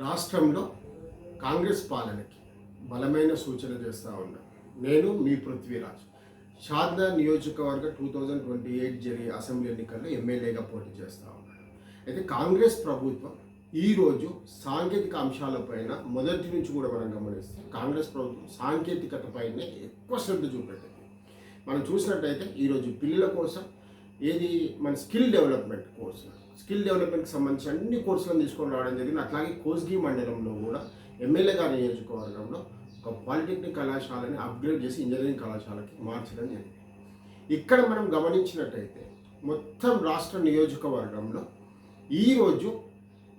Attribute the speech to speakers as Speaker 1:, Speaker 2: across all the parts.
Speaker 1: రాష్ట్రంలో కాంగ్రెస్ పాలనకి బలమైన సూచన చేస్తూ ఉన్నా. నేను మీ పృథ్వీరాజ్. షాద్నా నియోజకవర్గ టూ థౌజండ్ ట్వంటీ ఎయిట్ జరిగే అసెంబ్లీ ఎన్నికల్లో ఎమ్మెల్యేగా పోటీ చేస్తూ ఉన్నాను అయితే కాంగ్రెస్ ప్రభుత్వం ఈరోజు సాంకేతిక అంశాలపైన మొదటి నుంచి కూడా మనం గమనిస్తే కాంగ్రెస్ ప్రభుత్వం సాంకేతికతపైనే ఎక్కువ శ్రద్ధ చూపెట్టింది. మనం చూసినట్టయితే ఈరోజు పిల్లల కోసం ఏది మన స్కిల్ డెవలప్మెంట్ కోర్సు స్కిల్ డెవలప్మెంట్కి సంబంధించి అన్ని కోర్సులను తీసుకొని రావడం జరిగింది. అట్లాగే కోస్గి మండలంలో కూడా ఎమ్మెల్యే గారి నియోజకవర్గంలో ఒక పాలిటెక్నిక్ కళాశాలని అప్గ్రేడ్ చేసి ఇంజనీరింగ్ కళాశాలకి మార్చడం జరిగింది. ఇక్కడ మనం గమనించినట్టయితే మొత్తం రాష్ట్ర నియోజకవర్గంలో ఈరోజు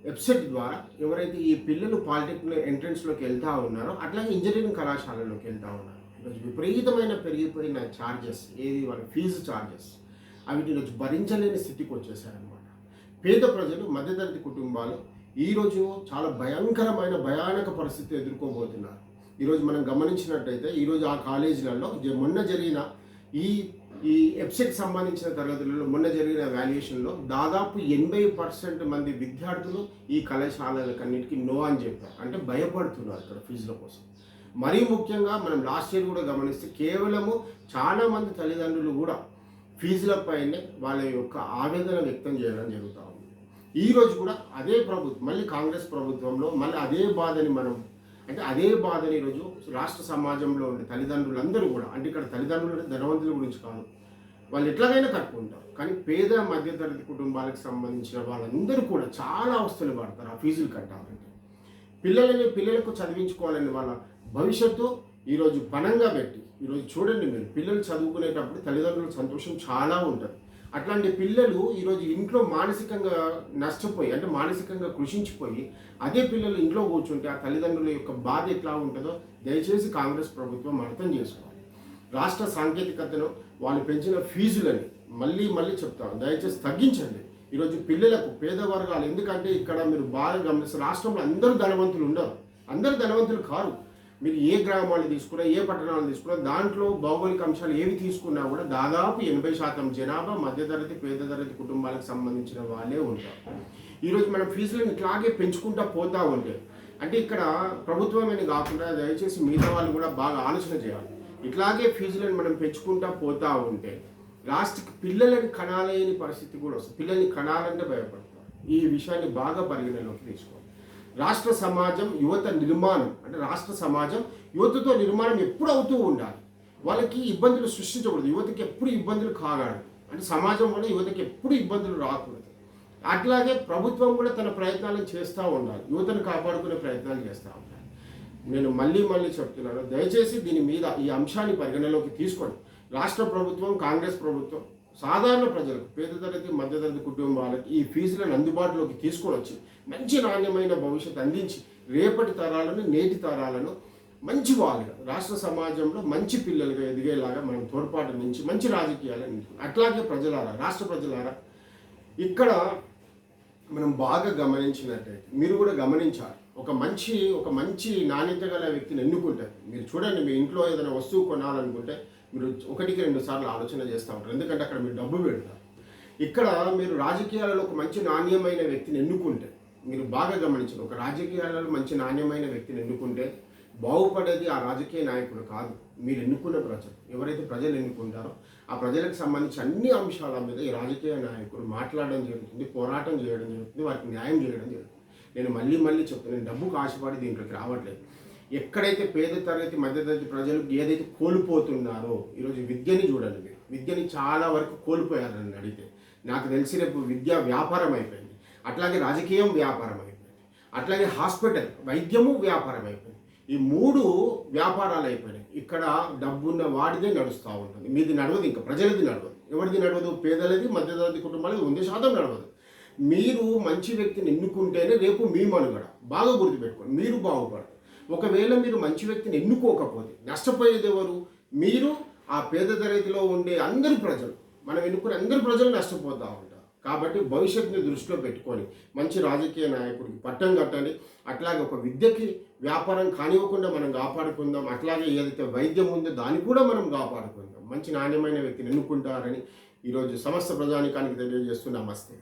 Speaker 1: వెబ్సైట్ ద్వారా ఎవరైతే ఈ పిల్లలు పాలిటెక్నిక్ ఎంట్రన్స్లోకి వెళ్తూ ఉన్నారో అట్లాగే ఇంజనీరింగ్ కళాశాలలోకి వెళ్తూ ఉన్నారు ఈరోజు విపరీతమైన పెరిగిపోయిన ఛార్జెస్ ఏది వాళ్ళ ఫీజు ఛార్జెస్ అవి ఈరోజు భరించలేని స్థితికి వచ్చేసారనమాట పేద ప్రజలు మధ్యతరగతి కుటుంబాలు ఈరోజు చాలా భయంకరమైన భయానక పరిస్థితి ఎదుర్కోబోతున్నారు. ఈరోజు మనం గమనించినట్టయితే ఈరోజు ఆ కాలేజీలలో మొన్న జరిగిన ఈ ఈ ఎప్సెట్ సంబంధించిన తరగతులలో మొన్న జరిగిన వాల్యుయేషన్లో దాదాపు ఎనభై పర్సెంట్ మంది విద్యార్థులు ఈ కళాశాలలకన్నిటికీ నో అని చెప్పారు. అంటే భయపడుతున్నారు ఇక్కడ ఫీజుల కోసం. మరీ ముఖ్యంగా మనం లాస్ట్ ఇయర్ కూడా గమనిస్తే కేవలము చాలా మంది తల్లిదండ్రులు కూడా ఫీజులపైనే వాళ్ళ యొక్క ఆవేదన వ్యక్తం చేయడం జరుగుతూ ఉంది. ఈరోజు కూడా అదే ప్రభుత్వం మళ్ళీ కాంగ్రెస్ ప్రభుత్వంలో మళ్ళీ అదే బాధని మనం అంటే అదే బాధని ఈరోజు రాష్ట్ర సమాజంలో ఉండే తల్లిదండ్రులందరూ కూడా అంటే ఇక్కడ తల్లిదండ్రులు ధనవంతుల గురించి కాదు వాళ్ళు ఎట్లాగైనా కట్టుకుంటారు. కానీ పేద మధ్యతరగతి కుటుంబాలకు సంబంధించిన వాళ్ళందరూ కూడా చాలా అవస్థలు పడతారు ఆ ఫీజులు కట్టాలంటే. పిల్లలని పిల్లలకు చదివించుకోవాలని వాళ్ళ భవిష్యత్తు ఈరోజు పణంగా పెట్టి ఈరోజు చూడండి మీరు పిల్లలు చదువుకునేటప్పుడు తల్లిదండ్రుల సంతోషం చాలా ఉంటుంది. అట్లాంటి పిల్లలు ఈరోజు ఇంట్లో మానసికంగా నష్టపోయి అంటే మానసికంగా కృషించిపోయి అదే పిల్లలు ఇంట్లో కూర్చుంటే ఆ తల్లిదండ్రుల యొక్క బాధ ఎట్లా ఉంటుందో దయచేసి కాంగ్రెస్ ప్రభుత్వం అర్థం చేసుకోవాలి. రాష్ట్ర సాంకేతికతను వాళ్ళు పెంచిన ఫీజులని మళ్ళీ మళ్ళీ చెప్తాను. దయచేసి తగ్గించండి. ఈరోజు పిల్లలకు పేద వర్గాలు ఎందుకంటే ఇక్కడ మీరు బాగా గమనిస్తే రాష్ట్రంలో అందరూ ధనవంతులు ఉండరు అందరూ ధనవంతులు కారు. మీరు ఏ గ్రామాలు తీసుకున్నా ఏ పట్టణాలు తీసుకున్నా దాంట్లో భౌగోళిక అంశాలు ఏవి తీసుకున్నా కూడా దాదాపు ఎనభై శాతం జనాభా మధ్యతరగతి పేద తరగతి కుటుంబాలకు సంబంధించిన వాళ్ళే ఉంటారు. ఈరోజు మనం ఫీజులను ఇట్లాగే పెంచుకుంటా పోతా ఉంటే అంటే ఇక్కడ ప్రభుత్వమని కాకుండా దయచేసి మిగతా వాళ్ళు కూడా బాగా ఆలోచన చేయాలి. ఇట్లాగే ఫీజులను మనం పెంచుకుంటా పోతా ఉంటే లాస్ట్కి పిల్లలని కనాలేని పరిస్థితి కూడా వస్తుంది. పిల్లల్ని కనాలంటే భయపడతారు. ఈ విషయాన్ని బాగా పరిగణలోకి తీసుకోవాలి. రాష్ట్ర సమాజం యువత నిర్మాణం. అంటే రాష్ట్ర సమాజం యువతతో నిర్మాణం ఎప్పుడు అవుతూ ఉండాలి. వాళ్ళకి ఇబ్బందులు సృష్టించకూడదు. యువతకి ఎప్పుడు ఇబ్బందులు కాగాడు అంటే సమాజం వల్ల యువతకి ఎప్పుడు ఇబ్బందులు రాకూడదు. అట్లాగే ప్రభుత్వం కూడా తన ప్రయత్నాలను చేస్తూ ఉండాలి. యువతను కాపాడుకునే ప్రయత్నాలు చేస్తూ ఉండాలి. నేను మళ్ళీ మళ్ళీ చెప్తున్నాను. దయచేసి దీని మీద ఈ అంశాన్ని పరిగణలోకి తీసుకొని రాష్ట్ర ప్రభుత్వం కాంగ్రెస్ ప్రభుత్వం సాధారణ ప్రజలకు పేద తరగతి మధ్యతరగతి కుటుంబాలకు ఈ ఫీజులను అందుబాటులోకి తీసుకొని వచ్చి మంచి నాణ్యమైన భవిష్యత్తు అందించి రేపటి తరాలను నేటి తరాలను మంచి వాళ్ళుగా రాష్ట్ర సమాజంలో మంచి పిల్లలుగా ఎదిగేలాగా మనం తోడ్పాటు నుంచి మంచి రాజకీయాలను అట్లాగే ప్రజలారా రాష్ట్ర ప్రజలారా ఇక్కడ మనం బాగా గమనించినట్టయితే మీరు కూడా గమనించాలి. ఒక మంచి ఒక మంచి నాణ్యత గల వ్యక్తిని ఎన్నుకుంటారు మీరు చూడండి మీ ఇంట్లో ఏదైనా వస్తువు కొనాలనుకుంటే మీరు ఒకటికి రెండు సార్లు ఆలోచన చేస్తూ ఉంటారు. ఎందుకంటే అక్కడ మీరు డబ్బు పెడతారు. ఇక్కడ మీరు రాజకీయాలలో ఒక మంచి నాణ్యమైన వ్యక్తిని ఎన్నుకుంటే మీరు బాగా గమనించండి ఒక రాజకీయాలలో మంచి నాణ్యమైన వ్యక్తిని ఎన్నుకుంటే బాగుపడేది ఆ రాజకీయ నాయకుడు కాదు. మీరు ఎన్నుకున్న ప్రజలు. ఎవరైతే ప్రజలు ఎన్నుకుంటారో ఆ ప్రజలకు సంబంధించి అన్ని అంశాల మీద ఈ రాజకీయ నాయకుడు మాట్లాడడం జరుగుతుంది పోరాటం చేయడం జరుగుతుంది వారికి న్యాయం చేయడం జరుగుతుంది. నేను మళ్ళీ మళ్ళీ చెప్తున్నాను డబ్బుకు ఆశపడి దీంట్లోకి రావట్లేదు. ఎక్కడైతే పేద తరగతి మధ్యతరగతి ప్రజలు ఏదైతే కోల్పోతున్నారో ఈరోజు విద్యని చూడండి మీరు. విద్యని చాలా వరకు కోల్పోయారు నన్ను అడిగితే. నాకు తెలిసి రేపు విద్య వ్యాపారం అయిపోయింది. అట్లాగే రాజకీయం వ్యాపారం అయిపోయింది. అట్లాగే హాస్పిటల్ వైద్యము వ్యాపారం అయిపోయింది. ఈ మూడు వ్యాపారాలు అయిపోయినాయి. ఇక్కడ డబ్బున్న వాడిదే నడుస్తూ ఉంటుంది. మీది నడవదు ఇంకా ప్రజలది నడవదు. ఎవరిది నడవదు? పేదలది మధ్యతరగతి కుటుంబాలది వంద శాతం నడవదు. మీరు మంచి వ్యక్తిని ఎన్నుకుంటేనే రేపు మీ మనుగడ. బాగా గుర్తుపెట్టుకోండి. మీరు బాగుపడదు ఒకవేళ మీరు మంచి వ్యక్తిని ఎన్నుకోకపోతే నష్టపోయేది ఎవరు? మీరు ఆ పేద తరగతిలో ఉండే అందరి ప్రజలు. మనం ఎన్నుకునే అందరి ప్రజలు నష్టపోతూ ఉంటారు. కాబట్టి భవిష్యత్తుని దృష్టిలో పెట్టుకొని మంచి రాజకీయ నాయకుడికి పట్టం కట్టండి. అట్లాగే ఒక విద్యకి వ్యాపారం కానివ్వకుండా మనం కాపాడుకుందాం. అట్లాగే ఏదైతే వైద్యం ఉందో దాన్ని కూడా మనం కాపాడుకుందాం. మంచి నాణ్యమైన వ్యక్తిని ఎన్నుకుంటారని ఈరోజు సమస్త ప్రజానికానికి తెలియజేస్తూ నమస్తే.